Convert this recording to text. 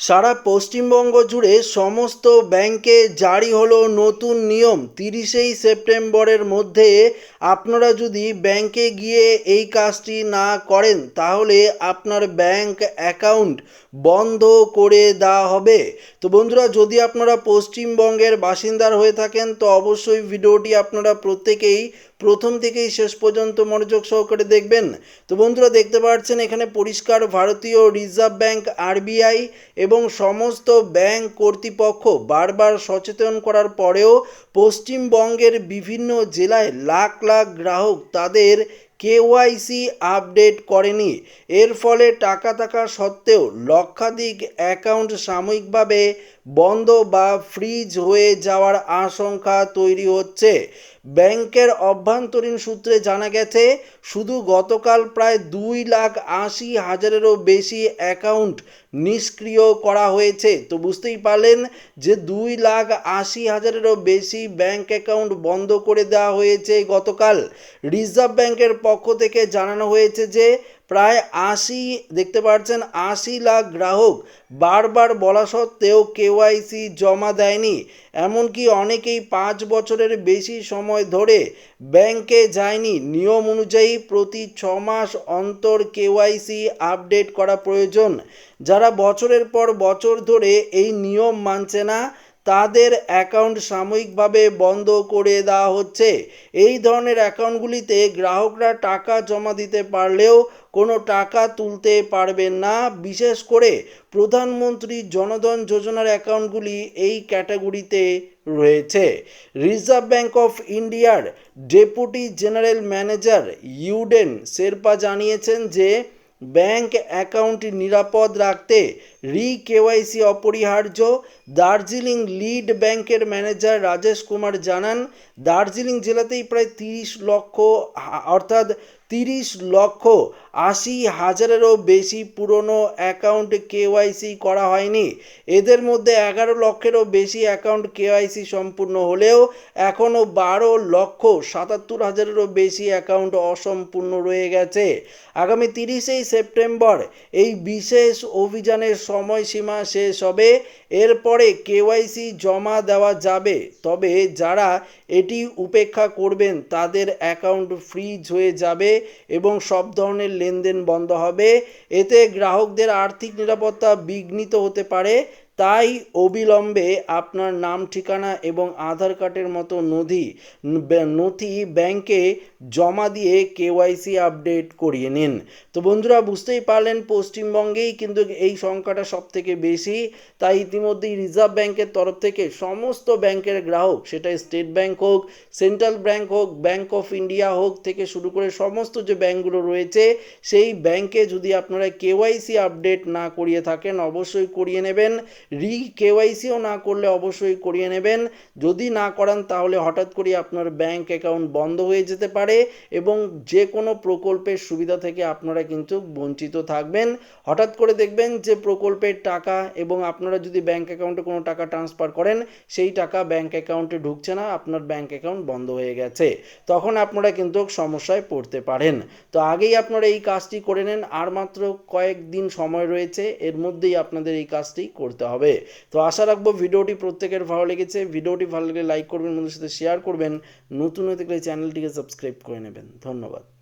সারা পশ্চিমবঙ্গ জুড়ে সমস্ত ব্যাংকে জারি হলো নতুন নিয়ম। তিরিশেই সেপ্টেম্বরের মধ্যে আপনারা যদি ব্যাংকে গিয়ে এই কাজটি না করেন, তাহলে আপনার ব্যাংক অ্যাকাউন্ট বন্ধ করে দেওয়া হবে। তো বন্ধুরা, যদি আপনারা পশ্চিমবঙ্গের বাসিন্দার হয়ে থাকেন, তো অবশ্যই ভিডিওটি আপনারা প্রত্যেকেই প্রথম থেকেই শেষ পর্যন্ত মনোযোগ সহকারে দেখবেন। তো বন্ধুরা, দেখতে পাচ্ছেন এখানে পরিষ্কার ভারতীয় রিজার্ভ ব্যাংক, আরবিআই এবং সমস্ত ব্যাংক কর্তৃপক্ষ বারবার সচেতন করার পরেও পশ্চিমবঙ্গের বিভিন্ন জেলায় লাখ লাখ গ্রাহক তাদের কেওয়াইসি আপডেট করেনি। এর ফলে টাকা থাকা সত্ত্বেও লক্ষাধিক অ্যাকাউন্ট সাময়িকভাবে বন্ধ বা ফ্রিজ হয়ে যাওয়ার আশঙ্কা তৈরি হচ্ছে। ব্যাংকের অভ্যন্তরীণ সূত্রে জানা গেছে, শুধু গতকাল প্রায় দুই লাখ আশি হাজারেরও বেশি অ্যাকাউন্ট নিষ্ক্রিয় করা হয়েছে। তো বুঝতেই পারলেন যে দুই লাখ আশি হাজারেরও বেশি ব্যাংক অ্যাকাউন্ট বন্ধ করে দেওয়া হয়েছে গতকাল। রিজার্ভ ব্যাংকের পক্ষ থেকে জানানো হয়েছে যে প্রায় আশি, দেখতে পাচ্ছেন, আশি লাখ গ্রাহক বারবার বলা সত্ত্বেও কেওয়াইসি জমা দেয়নি। এমনকি অনেকেই পাঁচ বছরের বেশি সময় ধরে ব্যাংকে যায়নি। নিয়ম অনুযায়ী প্রতি ছ মাস অন্তর কেওয়াইসি আপডেট করা প্রয়োজন। যারা বছরের পর বছর ধরে এই নিয়ম মানছে না তাদের অ্যাকাউন্ট সাময়িকভাবে বন্ধ করে দেওয়া হচ্ছে। এই ধরনের অ্যাকাউন্টগুলিতে গ্রাহকরা টাকা জমা দিতে পারলেও কোনো টাকা তুলতে পারবেন না। বিশেষ করে প্রধানমন্ত্রী জনধন যোজনার অ্যাকাউন্টগুলি এই ক্যাটাগরিতে রয়েছে। রিজার্ভ ব্যাঙ্ক অফ ইন্ডিয়ার deputy general manager Yuden Sherpa জানিয়েছেন যে ব্যাংক অ্যাকাউন্ট নিরাপদ রাখতে রি কেওয়াইসি অপরিহার্য। দার্জিলিং লিড ব্যাংকের ম্যানেজার রাজেশ কুমার জানান, দার্জিলিং জেলাতেই প্রায় তিরিশ লক্ষ, অর্থাৎ তিরিশ লক্ষ আশি হাজারেরও বেশি পুরনো অ্যাকাউন্ট কেওয়াইসি করা হয়নি। এদের মধ্যে এগারো লক্ষেরও বেশি অ্যাকাউন্ট কেওয়াইসি সম্পূর্ণ হলেও এখনও বারো লক্ষ সাতাত্তর হাজারেরও বেশি অ্যাকাউন্ট অসম্পূর্ণ রয়ে গেছে। আগামী তিরিশেই সেপ্টেম্বর এই বিশেষ অভিযানের সময়সীমা শেষ হবে। এরপরে কেওয়াইসি জমা দেওয়া যাবে। তবে যারা এটি উপেক্ষা করবেন তাদের অ্যাকাউন্ট ফ্রিজ হয়ে যাবে এবং সব ধরনের লেনদেন বন্ধ হবে। এতে গ্রাহকদের আর্থিক নিরাপত্তা বিঘ্নিত হতে পারে। তাই অবিলম্বে আপনার নাম, ঠিকানা এবং আধার কার্ডের মতো নথি নথি ব্যাংকে জমা দিয়ে কেওয়াইসি আপডেট করিয়ে নিন। তো বন্ধুরা, বুঝতেই পারলেন পশ্চিমবঙ্গেই কিন্তু এই সংখ্যাটা সব থেকে বেশি। তাই ইতিমধ্যেই রিজার্ভ ব্যাংকের তরফ থেকে সমস্ত ব্যাংকের গ্রাহক, সেটা স্টেট ব্যাংক হোক, সেন্ট্রাল ব্যাংক হোক, ব্যাংক অফ ইন্ডিয়া হোক থেকে শুরু করে সমস্ত যে ব্যাংকগুলো রয়েছে, সেই ব্যাংকে যদি আপনারা কেওয়াইসি আপডেট না করিয়ে থাকেন, অবশ্যই করিয়ে নেবেন। রি কেওয়াইসিও না করলে অবশ্যই করিয়ে নেবেন। যদি না করান, তাহলে হঠাৎ করে আপনার ব্যাংক অ্যাকাউন্ট বন্ধ হয়ে যেতে পারে এবং যে কোনো প্রকল্পের সুবিধা থেকে আপনারা কিন্তু বঞ্চিত থাকবেন। হঠাৎ করে দেখবেন যে প্রকল্পের টাকা এবং আপনারা যদি ব্যাংক অ্যাকাউন্টে কোনো টাকা ট্রান্সফার করেন, সেই টাকা ব্যাংক অ্যাকাউন্টে ঢুকছে না, আপনার ব্যাংক অ্যাকাউন্ট বন্ধ হয়ে গেছে। তখন আপনারা কিন্তু সমস্যায় পড়তে পারেন। তো আগেই আপনারা এই কাজটি করে নেন, আর মাত্র কয়েকদিন সময় রয়েছে, এর মধ্যেই আপনাদের এই কাজটি করতে হবে। তো আশা রাখব ভিডিওটি প্রত্যেকের ভালো লেগেছে। ভিডিওটি ভালো লেগে লাইক করবেন, বন্ধুদের সাথে শেয়ার করবেন। নতুন হয়ে থাকলে চ্যানেলটিকে সাবস্ক্রাইব করে নেবেন। ধন্যবাদ।